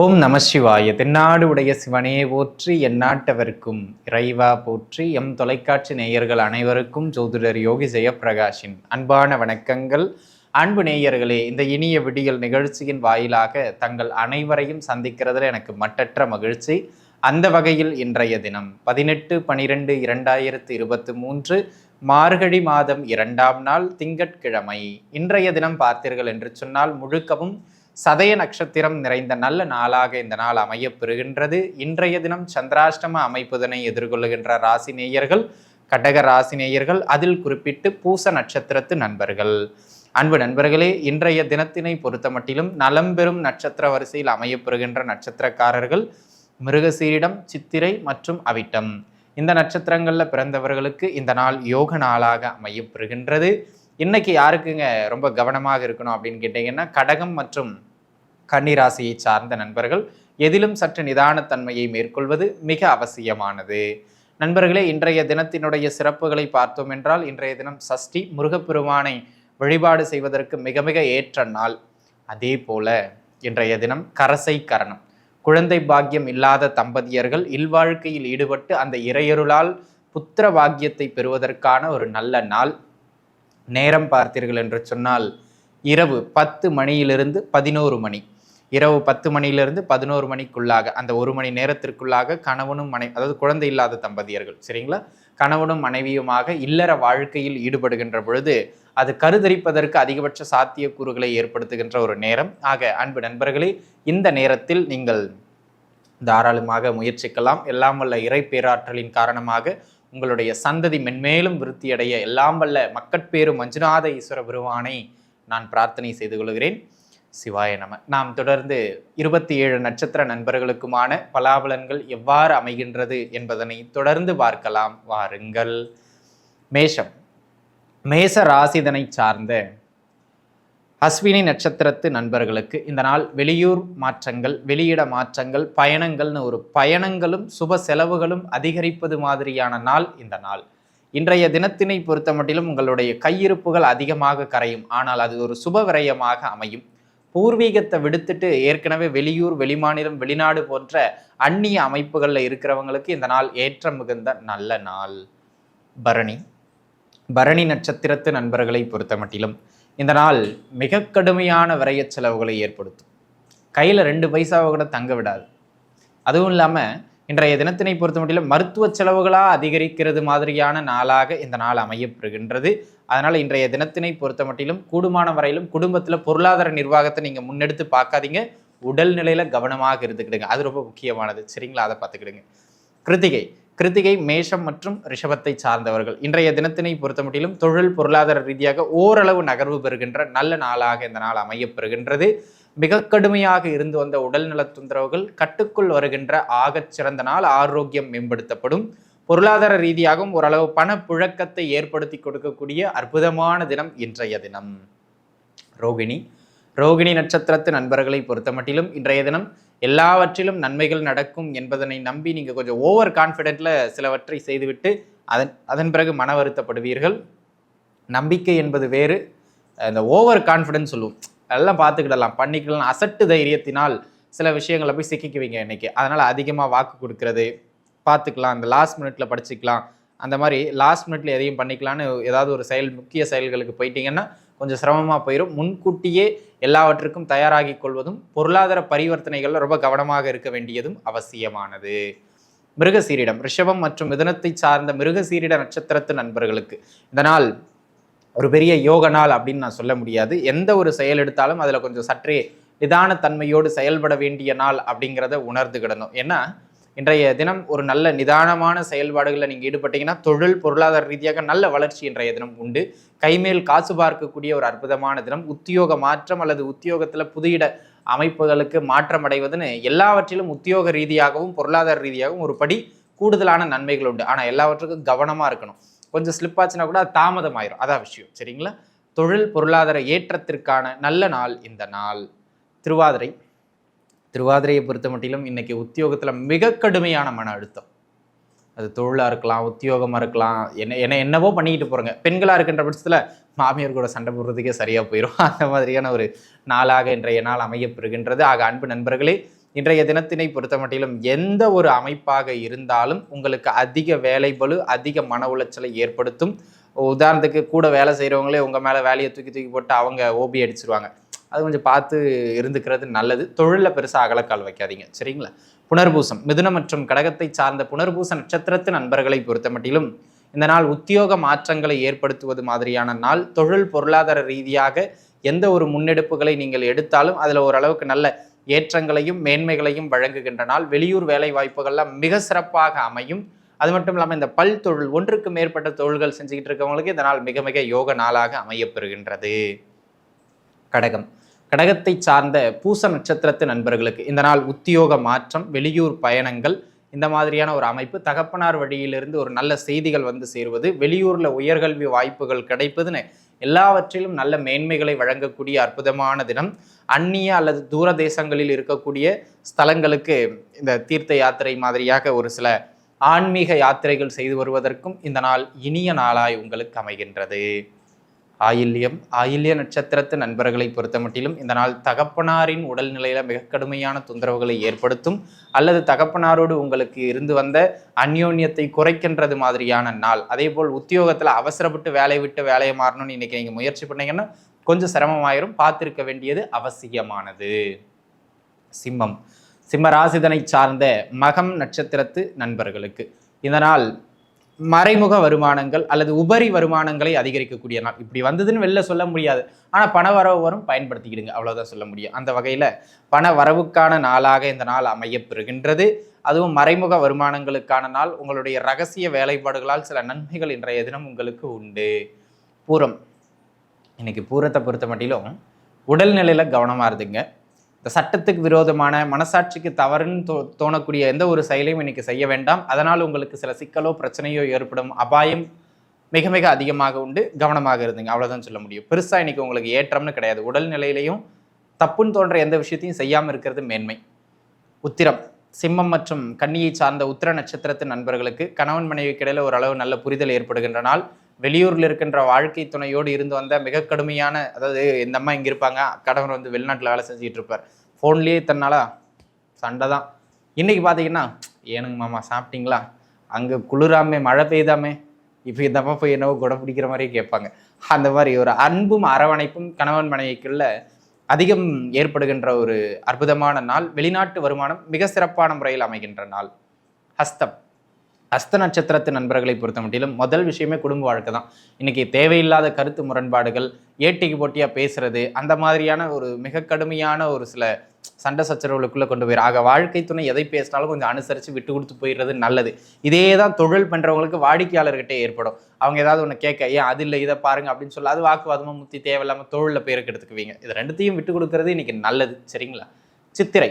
ஓம் நம சிவாய. தென்னாடு உடைய சிவனே போற்றி எந்நாட்டவர்க்கும் இறைவா போற்றி எம் தொலைக்காட்சி நேயர்கள் அனைவருக்கும் ஜோதிடர் யோகி ஜெயப்பிரகாஷின் அன்பான வணக்கங்கள். அன்பு நேயர்களே இந்த இனிய விடியல் நிகழ்ச்சியின் வாயிலாக தங்கள் அனைவரையும் சந்திக்கிறதுல எனக்கு மட்டற்ற மகிழ்ச்சி. அந்த வகையில் இன்றைய தினம் பதினெட்டு பனிரெண்டு இரண்டாயிரத்து இருபத்தி மூன்று மார்கழி மாதம் இரண்டாம் நாள் திங்கட்கிழமை. இன்றைய தினம் பார்த்தீர்கள் என்று சொன்னால் முழுக்கவும் சதய நட்சத்திரம் நிறைந்த நல்ல நாளாக இந்த நாள் அமையப் பெறுகின்றது இன்றைய தினம் சந்திராஷ்டம அமைப்புதனை எதிர்கொள்ளுகின்ற ராசி நேயர்கள் கடக ராசி நேயர்கள் அதில் குறிப்பிட்டு பூச நட்சத்திரத்து நண்பர்கள். அன்பு நண்பர்களே இன்றைய தினத்தினை பொறுத்தமட்டிலும் நலம் பெறும் நட்சத்திர வரிசையில் அமையப்பெறுகின்ற நட்சத்திரக்காரர்கள் மிருகசீரிடம் சித்திரை மற்றும் அவிட்டம். இந்த நட்சத்திரங்களில் பிறந்தவர்களுக்கு இந்த நாள் யோக நாளாக அமையப்பெறுகின்றது. இன்னைக்கு யாருக்குங்க ரொம்ப கவனமாக இருக்கணும் அப்படின்னு கேட்டிங்கன்னா கடகம் மற்றும் கன்னிராசியை சார்ந்த நண்பர்கள் எதிலும் சற்று நிதானத்தன்மையை மேற்கொள்வது மிக அவசியமானது. நண்பர்களே இன்றைய தினத்தினுடைய சிறப்புகளை பார்த்தோம் என்றால் இன்றைய தினம் சஷ்டி முருகப்பெருமானை வழிபாடு செய்வதற்கு மிக மிக ஏற்ற நாள். அதே போல இன்றைய தினம் கரசை கரணம். குழந்தை பாக்கியம் இல்லாத தம்பதியர்கள் இல்வாழ்க்கையில் ஈடுபட்டு அந்த இறையருளால் புத்திர பாக்கியத்தை பெறுவதற்கான ஒரு நல்ல நாள். நேரம் பார்த்தீர்கள் என்று சொன்னால் இரவு பத்து மணியிலிருந்து பதினோரு மணி. இரவு பத்து மணியிலிருந்து பதினோரு மணிக்குள்ளாக அந்த ஒரு மணி நேரத்திற்குள்ளாக கணவனும் மனை அதாவது குழந்தை இல்லாத தம்பதியர்கள் சரிங்களா? கணவனும் மனைவியுமாக இல்லற வாழ்க்கையில் ஈடுபடுகின்ற பொழுது அது கருதரிப்பதற்கு அதிகபட்ச சாத்தியக்கூறுகளை ஏற்படுத்துகின்ற ஒரு நேரம். ஆக அன்பு நண்பர்களே இந்த நேரத்தில் நீங்கள் தாராளமாக முயற்சிக்கலாம். எல்லாம் வல்ல இறை பேராற்றலின் காரணமாக உங்களுடைய சந்ததி மென்மேலும் விருத்தியடைய எல்லாம் வல்ல மக்கட்பேரும் மஞ்சுநாத ஈஸ்வர பெருவானை நான் பிரார்த்தனை செய்து கொள்கிறேன். சிவாய நம. நாம் தொடர்ந்து இருபத்தி ஏழு நட்சத்திர நண்பர்களுக்குமான பலாபலன்கள் எவ்வாறு அமைகின்றது என்பதனை தொடர்ந்து பார்க்கலாம். வாருங்கள். மேஷம். மேச ராசிதனை சார்ந்த அஸ்வினி நட்சத்திரத்து நண்பர்களுக்கு இந்த நாள் வெளியூர் மாற்றங்கள் வெளியிட மாற்றங்கள் பயணங்கள்னு ஒரு பயணங்களும் சுப செலவுகளும் அதிகரிப்பது மாதிரியான நாள் இந்த நாள். இன்றைய தினத்தினை பொறுத்த மட்டிலும் உங்களுடைய கையிருப்புகள் அதிகமாக கரையும். ஆனால் அது ஒரு சுப விரயமாக அமையும். பூர்வீகத்தை விடுத்துட்டு ஏற்கனவே வெளியூர் வெளிமாநிலம் வெளிநாடு போன்ற அந்நிய அமைப்புகளில் இருக்கிறவங்களுக்கு இந்த நாள் ஏற்றம் மிகுந்த நல்ல நாள். பரணி. பரணி நட்சத்திரத்து நண்பர்களை பொறுத்த மட்டிலும் இந்த நாள் மிக கடுமையான விரைய செலவுகளை ஏற்படுத்தும். கையில் ரெண்டு பைசாவை கூட தங்க விடாது. அதுவும் இல்லாமல் இன்றைய தினத்தினை பொறுத்த மட்டும் மருத்துவ செலவுகளாக அதிகரிக்கிறது மாதிரியான நாளாக இந்த நாள் அமையப்பெறுகின்றது. அதனால் இன்றைய தினத்தினை பொறுத்த மட்டிலும் கூடுமான வரையிலும் குடும்பத்தில் பொருளாதார நிர்வாகத்தை நீங்கள் முன்னெடுத்து பார்க்காதீங்க. உடல்நிலையில் கவனமாக இருந்துக்கிடுங்க. அது ரொம்ப முக்கியமானது. சரிங்களா? அதை பார்த்துக்கிடுங்க கிருத்திகை. கிருத்திகை மேஷம் மற்றும் ரிஷபத்தை சார்ந்தவர்கள். இன்றைய தினத்தினை பொறுத்த மட்டிலும் தொழில் பொருளாதார ரீதியாக ஓரளவு நகர்வு பெறுகின்ற நல்ல நாளாக இந்த நாள் அமையப்பெறுகின்றது. மிக கடுமையாக இருந்து வந்த உடல்நல தொந்தரவுகள் கட்டுக்குள் வருகின்ற ஆகச் சிறந்த நாள் ஆரோக்கியம் மேம்படுத்தப்படும். பொருளாதார ரீதியாகவும் ஓரளவு பண புழக்கத்தை ஏற்படுத்தி கொடுக்கக்கூடிய அற்புதமான தினம் இன்றைய தினம். ரோகிணி. ரோகிணி நட்சத்திரத்து நண்பர்களை பொறுத்த மட்டிலும் இன்றைய தினம் எல்லாவற்றிலும் நன்மைகள் நடக்கும் என்பதனை நம்பி நீங்கள் கொஞ்சம் ஓவர் கான்ஃபிடென்ட்ல சிலவற்றை செய்துவிட்டு அதன் அதன் பிறகு மன வருத்தப்படுவீர்கள். நம்பிக்கை என்பது வேறு. இந்த ஓவர் கான்ஃபிடென்ஸ் சொல்லுவோம். எல்லாம் பார்த்துக்கிடலாம். பண்ணிக்கலாம். அசட்டு தைரியத்தினால் சில விஷயங்களை போய் சிக்கிக்குவீங்க இன்னைக்கு. அதனால் அதிகமாக வாக்கு கொடுக்கறது பார்த்துக்கலாம். இந்த லாஸ்ட் மினிட்ல படிச்சுக்கலாம். அந்த மாதிரி லாஸ்ட் மினிட்ல எதையும் பண்ணிக்கலான்னு ஏதாவது ஒரு செயல் முக்கிய செயல்களுக்கு போயிட்டீங்கன்னா கொஞ்சம் சிரமமாக போயிடும் முன்கூட்டியே எல்லாவற்றுக்கும் தயாராகி கொள்வதும் பொருளாதார பரிவர்த்தனைகளில் ரொம்ப கவனமாக இருக்க வேண்டியதும் அவசியமானது. மிருகசீரிடம் ரிஷபம் மற்றும் மிதனத்தை சார்ந்த மிருகசீரிட நட்சத்திரத்து நண்பர்களுக்கு. இந்த நாள் ஒரு பெரிய யோக நாள் அப்படின்னு நான் சொல்ல முடியாது. எந்த ஒரு செயல் எடுத்தாலும் அதில் கொஞ்சம் சற்றே நிதானத்தன்மையோடு செயல்பட வேண்டிய நாள் அப்படிங்கிறத உணர்ந்துக்கிடணும் ஏன்னா இன்றைய தினம் ஒரு நல்ல நிதானமான செயல்பாடுகளில் நீங்கள் ஈடுபட்டீங்கன்னா தொழில் பொருளாதார ரீதியாக நல்ல வளர்ச்சி இன்றைய தினம் உண்டு. கைமேல் காசு பார்க்கக்கூடிய ஒரு அற்புதமான தினம். உத்தியோக மாற்றம் அல்லது உத்தியோகத்தில் புதியிட அமைப்புகளுக்கு மாற்றம் அடைவதுன்னு எல்லாவற்றிலும் உத்தியோக ரீதியாகவும் பொருளாதார ரீதியாகவும் ஒரு படி கூடுதலான நன்மைகள் உண்டு. ஆனால் எல்லாவற்றுக்கும் கவனமாக இருக்கணும். கொஞ்சம் ஸ்லிப் ஆச்சுன்னா கூட அது தாமதம் ஆயிரும் அதான் விஷயம். சரிங்களா? தொழில் பொருளாதார ஏற்றத்திற்கான நல்ல நாள் இந்த நாள். திருவாதிரை. திருவாதிரையை பொறுத்த மட்டிலும் இன்றைக்கி உத்தியோகத்தில் மிக கடுமையான மன அழுத்தம். அது தொழிலாக இருக்கலாம் உத்தியோகமாக இருக்கலாம் என்ன என்ன என்னவோ பண்ணிக்கிட்டு போகிறோங்க பெண்களாக இருக்கின்ற பட்சத்தில் மாமியார் கூட சண்டை போடுறதுக்கே சரியாக போயிடும் அந்த மாதிரியான ஒரு நாளாக இன்றைய நாள் அமையப்பெறுகின்றது ஆக அன்பு நண்பர்களே இன்றைய தினத்தினை பொறுத்தமட்டிலும் எந்த ஒரு அமைப்பாக இருந்தாலும் உங்களுக்கு அதிக வேலை பளு அதிக மன உளைச்சலை ஏற்படுத்தும். உதாரணத்துக்கு கூட வேலை செய்கிறவங்களே உங்கள் மேலே வேலையை தூக்கி தூக்கி போட்டு அவங்க ஓபி அடிச்சிருவாங்க. அது கொஞ்சம் பார்த்து இருந்துக்கிறது நல்லது. தொழிலில் பெருசாக அகலக்கால் வைக்காதீங்க. சரிங்களா? புனர்பூசம். மிதுனம் மற்றும் கடகத்தை சார்ந்த புனர்பூச நட்சத்திரத்தின் நண்பர்களை பொறுத்தமட்டிலும் இந்த நாள் உத்தியோக மாற்றங்களை ஏற்படுத்துவது மாதிரியான நாள். தொழில் பொருளாதார ரீதியாக எந்த ஒரு முன்னெடுப்புகளை நீங்கள் எடுத்தாலும் அதில் ஓரளவுக்கு நல்ல ஏற்றங்களையும் மேன்மைகளையும் வழங்குகின்ற நாள். வெளியூர் வேலை வாய்ப்புகள்லாம் மிக சிறப்பாக அமையும். அது மட்டும் இல்லாமல் இந்த பல் தொழில் ஒன்றுக்கு மேற்பட்ட தொழில்கள் செஞ்சுக்கிட்டு இருக்கவங்களுக்கு இந்த நாள் மிக மிக யோக நாளாக அமையப்பெறுகின்றது. கடகம். கடகத்தை சார்ந்த பூச நட்சத்திரத்து நண்பர்களுக்கு இந்த நாள் உத்தியோக மாற்றம் வெளியூர் பயணங்கள் இந்த மாதிரியான ஒரு அமைப்பு. தகப்பனார் வழியிலிருந்து ஒரு நல்ல செய்திகள் வந்து சேருவது வெளியூரில் உயர்கல்வி வாய்ப்புகள் கிடைப்பதுன்னு எல்லாவற்றிலும் நல்ல மேன்மைகளை வழங்கக்கூடிய அற்புதமான தினம். அந்நிய அல்லது தூர தேசங்களில் இருக்கக்கூடிய ஸ்தலங்களுக்கு இந்த தீர்த்த யாத்திரை மாதிரியாக ஒரு சில ஆன்மீக யாத்திரைகள் செய்து வருவதற்கும் இந்த நாள் இனிய நாளாய் உங்களுக்கு அமைகின்றது. ஆயில்யம் ஆயில்ய நட்சத்திரத்து நண்பர்களை பொறுத்தமட்டிலும் இந்த நாள் தகப்பனாரின் உடல்நிலையில மிக கடுமையான தொந்தரவுகளை ஏற்படுத்தும். அல்லது தகப்பனாரோடு உங்களுக்கு இருந்து வந்த அந்யோன்யத்தை குறைக்கின்றது மாதிரியான நாள். அதே போல் உத்தியோகத்தில் அவசரப்பட்டு வேலையை விட்டு வேலையை மாறணும்னு இன்னைக்கு நீங்க முயற்சி பண்ணீங்கன்னா கொஞ்சம் சிரமமாயிரும். பார்த்திருக்க வேண்டியது அவசியமானது. சிம்மம். சிம்ம ராசிதனை சார்ந்த மகம் நட்சத்திரத்து நண்பர்களுக்கு. இதனால் மறைமுக வருமானங்கள் அல்லது உபரி வருமானங்களை அதிகரிக்கக்கூடிய நாள். இப்படி வந்ததுன்னு வெளில சொல்ல முடியாது. ஆனால் பண வரவு வரும் பயன்படுத்திக்கிடுங்க. அவ்வளோதான் சொல்ல முடியும். அந்த வகையில் பண வரவுக்கான நாளாக இந்த நாள் அமையப்பெறுகின்றது. அதுவும் மறைமுக வருமானங்களுக்கான நாள். உங்களுடைய ரகசிய வேலைப்பாடுகளால் சில நன்மைகள் இன்றைய தினம் உங்களுக்கு உண்டு. பூரம். இன்னைக்கு பூரத்தை பொறுத்த மட்டிலும் உடல்நிலையில் கவனமாக இருந்துங்க. இந்த சட்டத்துக்கு விரோதமான மனசாட்சிக்கு தவறுன்னு தோ தோணக்கூடிய எந்த ஒரு செயலையும் இன்னைக்கு செய்ய வேண்டாம். அதனால் உங்களுக்கு சில சிக்கலோ பிரச்சனையோ ஏற்படும் அபாயம் மிக மிக அதிகமாக உண்டு. கவனமாக இருந்தீங்க. அவ்வளோதான் சொல்ல முடியும். பெருசாக இன்னைக்கு உங்களுக்கு ஏற்றம்னு கிடையாது. உடல்நிலையிலையும் தப்புன்னு தோன்ற எந்த விஷயத்தையும் செய்யாமல் இருக்கிறது மேன்மை. உத்திரம். சிம்மம் மற்றும் கன்னியை சார்ந்த உத்திர நட்சத்திரத்தின் நண்பர்களுக்கு கணவன் மனைவிக்கு இடையில ஓரளவு நல்ல புரிதல் ஏற்படுகின்ற நாள். வெளியூரில் இருக்கின்ற வாழ்க்கை துணையோடு இருந்து வந்த மிக கடுமையான அதாவது இந்த அம்மா இங்கே இருப்பாங்க கணவர் வந்து வெளிநாட்டில் வேலை செஞ்சுட்டு இருப்பார். ஃபோன்லேயே தன்னாலா சண்டை தான். இன்றைக்கி பார்த்தீங்கன்னா ஏனுங்க மாமா சாப்பிட்டீங்களா? அங்கே குளிராமே மழை பெய்தாமே? இப்போ இந்த அம்மா போய் என்னவோ குடை பிடிக்கிற மாதிரியே கேட்பாங்க. அந்த மாதிரி ஒரு அன்பும் அரவணைப்பும் கணவன் மனைவிக்குள்ள அதிகம் ஏற்படுகின்ற ஒரு அற்புதமான நாள். வெளிநாட்டு வருமானம் மிக சிறப்பான முறையில் அமைகின்ற நாள். ஹஸ்தம். அஸ்த நட்சத்திரத்து நண்பர்களை பொறுத்த மட்டிலும் முதல் விஷயமே குடும்ப வாழ்க்கை தான். இன்னைக்கு தேவையில்லாத கருத்து முரண்பாடுகள் ஏட்டிக்கு போட்டியாக பேசுறது அந்த மாதிரியான ஒரு மிக கடுமையான ஒரு சில சண்டை சச்சரவுகளுக்குள்ளே கொண்டு போயிரு. ஆக வாழ்க்கை துணை எதை பேசினாலும் கொஞ்சம் அனுசரித்து விட்டு கொடுத்து போயிடுறது நல்லது. இதே தான் தொழில் பண்ணுறவங்களுக்கு வாடிக்கையாளர்கிட்டே ஏற்படும். அவங்க ஏதாவது ஒன்று கேட்க ஏன் அது இல்லை இதை பாருங்க அப்படின்னு சொல்லி அது வாக்குவாதமாக முத்தி தேவையில்லாமல் தொழிலில் பேருக்கு எடுத்துக்குவீங்க. இது ரெண்டுத்தையும் விட்டு கொடுக்கறது இன்னைக்கு நல்லது. சரிங்களா? சித்திரை.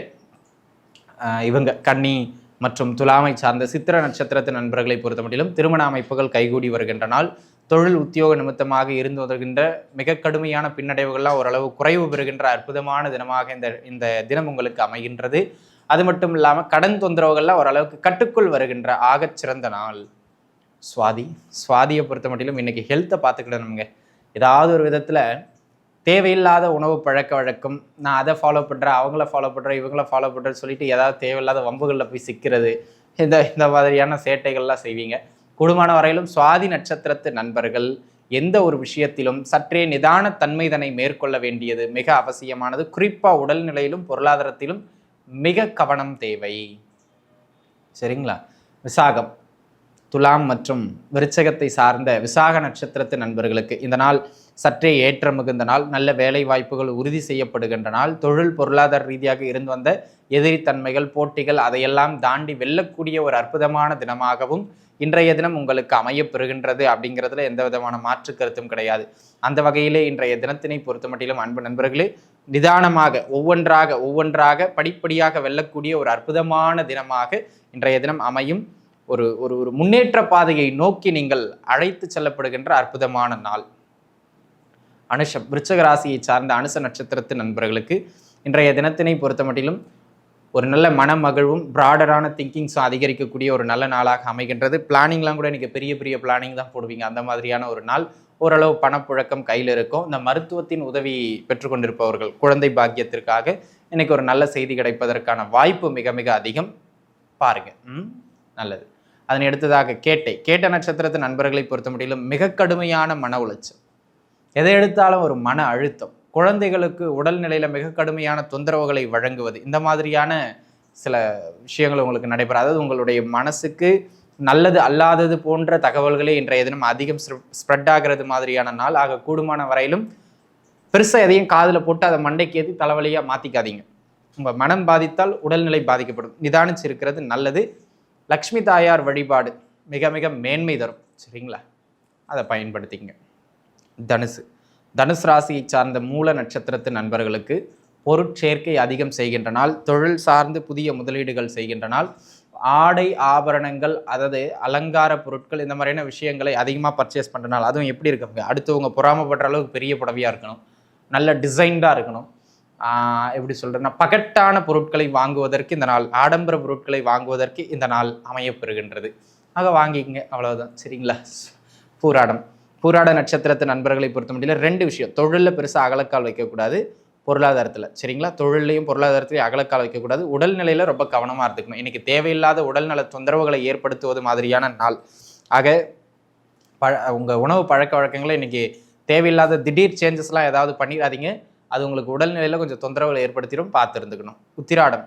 இவங்க கன்னி மற்றும் துலாமை சார்ந்த சித்திர நட்சத்திரத்தின் நண்பர்களை பொறுத்த மட்டிலும் திருமண அமைப்புகள் கைகூடி வருகின்ற நாள். தொழில் உத்தியோக நிமித்தமாக இருந்து வருகின்ற மிக கடுமையான பின்னடைவுகள்லாம் ஓரளவு குறைவு பெறுகின்ற அற்புதமான தினமாக இந்த இந்த தினம் உங்களுக்கு அமைகின்றது. அது மட்டும் இல்லாமல் கடன் தொந்தரவுகள்லாம் ஓரளவுக்கு கட்டுக்குள் வருகின்ற ஆகச் சிறந்த நாள். சுவாதி சுவாதியை பொறுத்த மட்டிலும் இன்னைக்கு ஹெல்த்தை பார்த்துக்கிடணுங்க ஏதாவது ஒரு விதத்தில் தேவையில்லாத உணவு பழக்க வழக்கம். நான் அதை ஃபாலோ பண்ணுறேன் அவங்கள ஃபாலோ பண்ணுறேன் இவங்கள ஃபாலோ பண்ணுறேன்னு சொல்லிட்டு ஏதாவது தேவையில்லாத வம்புகளில் போய் சிக்கிறது இந்த இந்த மாதிரியான சேட்டைகள்லாம் செய்வீங்க. குடும்பமான வரையிலும் சுவாதி நட்சத்திரத்து நண்பர்கள் எந்த ஒரு விஷயத்திலும் சற்றே நிதான தன்மைதனை மேற்கொள்ள வேண்டியது மிக அவசியமானது. குறிப்பாக உடல்நிலையிலும் பொருளாதாரத்திலும் மிக கவனம் தேவை. சரிங்களா? விசாகம் துலாம் மற்றும் விருச்சகத்தை சார்ந்த விசாக நட்சத்திரத்து நண்பர்களுக்கு இந்த நாள் சற்றே ஏற்றம் மிகுந்த நாள் நல்ல வேலை வாய்ப்புகள் உறுதி செய்யப்படுகின்ற நாள் தொழில் பொருளாதார ரீதியாக இருந்து வந்த எதிரித்தன்மைகள் போட்டிகள் அதையெல்லாம் தாண்டி வெல்லக்கூடிய ஒரு அற்புதமான தினமாகவும் இன்றைய தினம் உங்களுக்கு அமையப்பெறுகின்றது அப்படிங்கிறதுல எந்த விதமான மாற்று கருத்தும் கிடையாது. அந்த வகையிலே இன்றைய தினத்தினை பொறுத்த மட்டிலும் அன்பு நண்பர்களே நிதானமாக ஒவ்வொன்றாக ஒவ்வொன்றாக படிப்படியாக வெல்லக்கூடிய ஒரு அற்புதமான தினமாக இன்றைய தினம் அமையும். ஒரு ஒரு ஒரு முன்னேற்ற பாதையை நோக்கி நீங்கள் அழைத்து செல்லப்படுகின்ற அற்புதமான நாள். அனுஷம் விருச்சக ராசியை சார்ந்த அனுச நட்சத்திரத்து நண்பர்களுக்கு இன்றைய தினத்தினை பொறுத்த மட்டிலும் ஒரு நல்ல மனமகிழ்வும் ப்ராடரான திங்கிங்ஸும் அதிகரிக்கக்கூடிய ஒரு நல்ல நாளாக அமைகின்றது. பிளானிங்லாம் கூட நீங்கள் பெரிய பெரிய பிளானிங் தான் போடுவீங்க. அந்த மாதிரியான ஒரு நாள் ஓரளவு பணப்புழக்கம் கையில் இருக்கும். இந்த மருத்துவத்தின் உதவி பெற்றுக்கொண்டிருப்பவர்கள் குழந்தை பாக்கியத்திற்காக இன்னைக்கு ஒரு நல்ல செய்தி கிடைப்பதற்கான வாய்ப்பு மிக மிக அதிகம். பாருங்க. நல்லது. அதனை அடுத்ததாக கேட்டை. கேட்ட நட்சத்திரத்து நண்பர்களை பொறுத்த முடியலும் மிக கடுமையான மன உளைச்சல். எதை எடுத்தாலும் ஒரு மன அழுத்தம். குழந்தைகளுக்கு உடல்நிலையில் மிக கடுமையான தொந்தரவுகளை வழங்குவது. இந்த மாதிரியான சில விஷயங்கள் உங்களுக்கு நடைபெறும் அதாவது உங்களுடைய மனசுக்கு நல்லது அல்லாதது போன்ற தகவல்களே இன்றைய தினம் அதிகம் ஸ்ப்ரெட் ஆகிறது மாதிரியான நாள். ஆக கூடுமான வரையிலும் பெருசாக எதையும் காதில் போட்டு அதை மண்டைக்கு ஏற்றி தலைவலியாக மாற்றிக்காதீங்க உங்கள் மனம் பாதித்தால் உடல்நிலை பாதிக்கப்படும். நிதானிச்சு இருக்கிறது நல்லது. லக்ஷ்மி தாயார் வழிபாடு மிக மிக மேன்மை தரும். சரிங்களா? அதை பயன்படுத்திங்க தனுசு. தனுசு ராசியை சார்ந்த மூல நட்சத்திரத்து நண்பர்களுக்கு பொருட்சேர்க்கை அதிகம் செய்கின்ற நாள் தொழில் சார்ந்து புதிய முதலீடுகள் செய்கின்ற நாள் ஆடை ஆபரணங்கள் அதாவது அலங்கார பொருட்கள் இந்த மாதிரியான விஷயங்களை அதிகமாக பர்ச்சேஸ் பண்ணுற நாள் அதுவும் எப்படி இருக்கு அடுத்தவங்க பொறாமப்படுற அளவுக்கு பெரிய புடவையாக இருக்கணும். நல்ல டிசைன்டாக இருக்கணும். எப்படி சொல்கிறேன்னா பகட்டான பொருட்களை வாங்குவதற்கு இந்த நாள் ஆடம்பர பொருட்களை வாங்குவதற்கு இந்த நாள் அமையப்பெறுகின்றது ஆக வாங்கிக்கங்க அவ்வளோதான் சரிங்களா? பூராடம். பூராட நட்சத்திரத்து நண்பர்களை பொறுத்த முடியல ரெண்டு விஷயம். தொழிலில் பெருசாக அகலக்கால் வைக்கக்கூடாது பொருளாதாரத்தில். சரிங்களா? தொழிலையும் பொருளாதாரத்திலையும் அகலக்கால் வைக்கக்கூடாது. உடல்நிலையில் ரொம்ப கவனமாக இருந்துக்கணும். இன்றைக்கி தேவையில்லாத உடல்நல தொந்தரவுகளை ஏற்படுத்துவது மாதிரியான நாள். ஆக பழ உங்கள் உணவு பழக்க வழக்கங்களை இன்றைக்கி தேவையில்லாத திடீர் சேஞ்சஸ்லாம் ஏதாவது பண்ணிடாதீங்க. அது உங்களுக்கு உடல்நிலையில் கொஞ்சம் தொந்தரவுகளை ஏற்படுத்திடும். பார்த்து இருந்துக்கணும் உத்திராடம்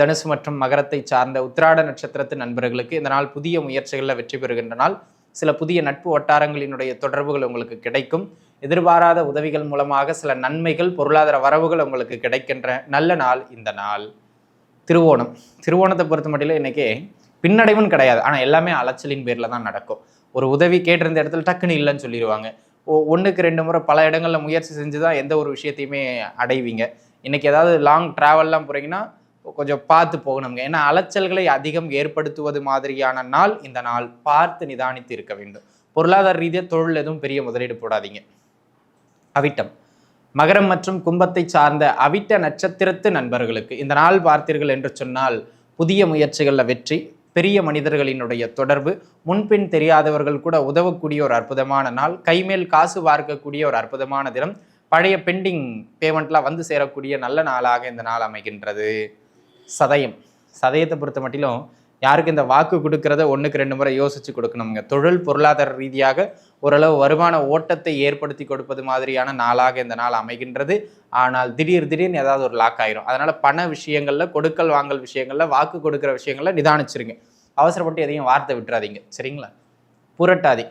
தனுசு மற்றும் மகரத்தை சார்ந்த உத்திராட நட்சத்திரத்து நண்பர்களுக்கு இந்த நாள் புதிய முயற்சிகளில் வெற்றி பெறுகின்ற நாள். சில புதிய நட்பு வட்டாரங்களினுடைய தொடர்புகள் உங்களுக்கு கிடைக்கும். எதிர்பாராத உதவிகள் மூலமாக சில நன்மைகள் பொருளாதார வரவுகள் உங்களுக்கு கிடைக்கின்ற நல்ல நாள் இந்த நாள். திருவோணம். திருவோணத்தை பொறுத்த மட்டும் இன்னைக்கு பின்னடைவும் கிடையாது. ஆனால் எல்லாமே அலைச்சலின் பேரில் தான் நடக்கும். ஒரு உதவி கேட்டிருந்த இடத்துல டக்குன்னு இல்லைன்னு சொல்லிடுவாங்க ஓ ஒன்றுக்கு ரெண்டு முறை பல இடங்களில் முயற்சி செஞ்சு தான் எந்த ஒரு விஷயத்தையுமே அடைவீங்க. இன்னைக்கு ஏதாவது லாங் ட்ராவல்லாம் போகிறீங்கன்னா கொஞ்சம் பார்த்து போகணுங்க. ஏன்னா அலைச்சல்களை அதிகம் ஏற்படுத்துவது மாதிரியான நாள் இந்த நாள். பார்த்து நிதானித்து இருக்க வேண்டும். பொருளாதார ரீதியாக தொழில் எதுவும் பெரிய முதலீடு போடாதீங்க. அவிட்டம். மகரம் மற்றும் கும்பத்தை சார்ந்த அவிட்ட நட்சத்திரத்து நண்பர்களுக்கு இந்த நாள் பார்த்தீர்கள் என்று சொன்னால் புதிய முயற்சிகளில் வெற்றி பெரிய மனிதர்களினுடைய தொடர்பு முன்பின் தெரியாதவர்கள் கூட உதவக்கூடிய ஒரு அற்புதமான நாள் கைமேல் காசு பார்க்கக்கூடிய ஒரு அற்புதமான தினம் பழைய பெண்டிங் பேமெண்ட்லாம் வந்து சேரக்கூடிய நல்ல நாளாக இந்த நாள் அமைகின்றது. சதயம். சதயத்தை பொறுத்த மட்டிலும் யாருக்கு இந்த வாக்கு கொடுக்கறத ஒன்றுக்கு ரெண்டு முறை யோசிச்சு கொடுக்கணுங்க தொழில் பொருளாதார ரீதியாக ஓரளவு வருமான ஓட்டத்தை ஏற்படுத்தி கொடுப்பது மாதிரியான நாளாக இந்த நாள் அமைகின்றது. ஆனால் திடீர் திடீர்னு ஏதாவது ஒரு லாக் ஆயிரும். அதனால பண விஷயங்கள்ல கொடுக்கல் வாங்கல் விஷயங்கள்ல வாக்கு கொடுக்குற விஷயங்கள்ல நிதானிச்சிருங்க. அவசரப்பட்டு எதையும் வார்த்தை விட்டுறாதீங்க. சரிங்களா? புரட்டாதி.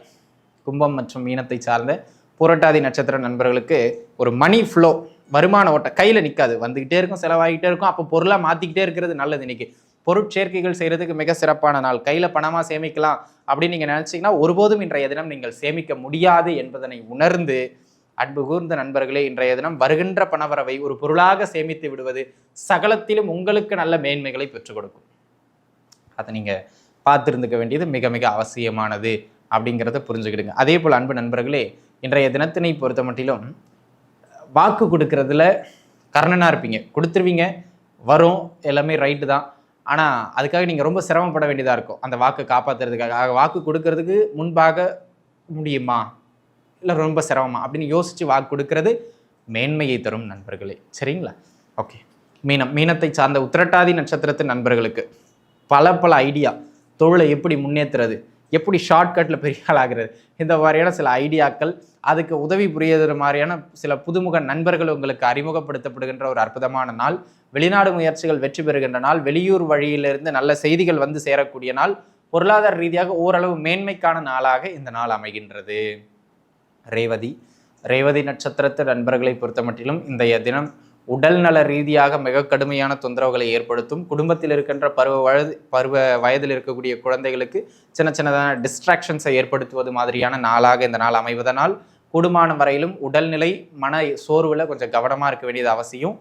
கும்பம் மற்றும் மீனத்தை சார்ந்த புரட்டாதி நட்சத்திர நண்பர்களுக்கு ஒரு மணி ஃப்ளோ வருமான ஓட்டம் கையில் நிற்காது வந்துக்கிட்டே இருக்கும் செலவாகிட்டே இருக்கும். அப்போ பொருளாக மாற்றிக்கிட்டே இருக்கிறது நல்லது இன்னைக்கு. பொருட்சேர்க்கைகள் செய்கிறதுக்கு மிக சிறப்பான நாள். கையில் பணமாக சேமிக்கலாம் அப்படின்னு நீங்கள் நினச்சிங்கன்னா ஒருபோதும் இன்றைய தினம் நீங்கள் சேமிக்க முடியாது என்பதனை உணர்ந்து அன்பு கூர்ந்த நண்பர்களே இன்றைய தினம் வருகின்ற பணவரவை ஒரு பொருளாக சேமித்து விடுவது சகலத்திலும் உங்களுக்கு நல்ல மேன்மைகளை பெற்றுக் கொடுக்கும். அதை நீங்கள் பார்த்துருந்துக்க வேண்டியது மிக மிக அவசியமானது அப்படிங்கிறத புரிஞ்சுக்கிடுங்க. அதே போல் அன்பு நண்பர்களே இன்றைய தினத்தினை பொறுத்த மட்டிலும் வாக்கு கொடுக்கறதுல கர்ணனாக இருப்பீங்க. கொடுத்துருவீங்க. வரும். எல்லாமே ரைட்டு தான். ஆனால் அதுக்காக நீங்கள் ரொம்ப சிரமப்பட வேண்டியதாக இருக்கும். அந்த வாக்கு காப்பாற்றுறதுக்காக வாக்கு கொடுக்கறதுக்கு முன்பாக முடியுமா? இல்லை ரொம்ப சிரமமா? அப்படின்னு யோசித்து வாக்கு கொடுக்கறது மேன்மையை தரும் நண்பர்களே. சரிங்களா? ஓகே மீனம். மீனத்தை சார்ந்த உத்திரட்டாதி நட்சத்திரத்து நண்பர்களுக்கு பல பல ஐடியா தொழிலை எப்படி முன்னேற்றுறது எப்படி ஷார்ட்கட்டில் பெரிய ஆள் ஆகிறது இந்த மாதிரியான சில ஐடியாக்கள் அதுக்கு உதவி புரியுற மாதிரியான சில புதுமுக நண்பர்கள் உங்களுக்கு அறிமுகப்படுத்தப்படுகின்ற ஒரு அற்புதமான நாள். வெளிநாடு முயற்சிகள் வெற்றி பெறுகின்ற நாள். வெளியூர் வழியிலிருந்து நல்ல செய்திகள் வந்து சேரக்கூடிய நாள். பொருளாதார ரீதியாக ஓரளவு மேன்மைக்கான நாளாக இந்த நாள் அமைகின்றது. ரேவதி. ரேவதி நட்சத்திரத்து நண்பர்களை பொறுத்தமட்டிலும் இன்றைய தினம் உடல் நல ரீதியாக மிக கடுமையான தொந்தரவுகளை ஏற்படுத்தும். குடும்பத்தில் இருக்கின்ற பருவ வயது பருவ வயதில் இருக்கக்கூடிய குழந்தைகளுக்கு சின்ன சின்னதான டிஸ்ட்ராக்ஷன்ஸை ஏற்படுத்துவது மாதிரியான நாளாக இந்த நாள் அமைவதனால் கூடுமான வரையிலும் உடல்நிலை மன சோர்வில் கொஞ்சம் கவனமாக இருக்க வேண்டியது அவசியம்.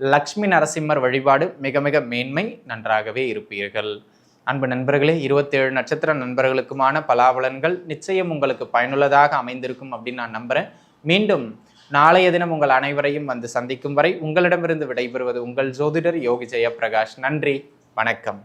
லக்ஷ்மி நரசிம்மர் வழிபாடு மிக மிக மேன்மை நன்றாகவே இருப்பீர்கள். அன்பு நண்பர்களே இருபத்தேழு நட்சத்திர நண்பர்களுக்குமான பலாபலன்கள் நிச்சயம் உங்களுக்கு பயனுள்ளதாக அமைந்திருக்கும் அப்படின்னு நான் நம்புகிறேன் மீண்டும் நாளைய தினம் உங்கள் அனைவரையும் வந்து சந்திக்கும் வரை உங்களிடமிருந்து விடைபெறுவது உங்கள் ஜோதிடர் யோகி ஜெயபிரகாஷ் நன்றி வணக்கம்.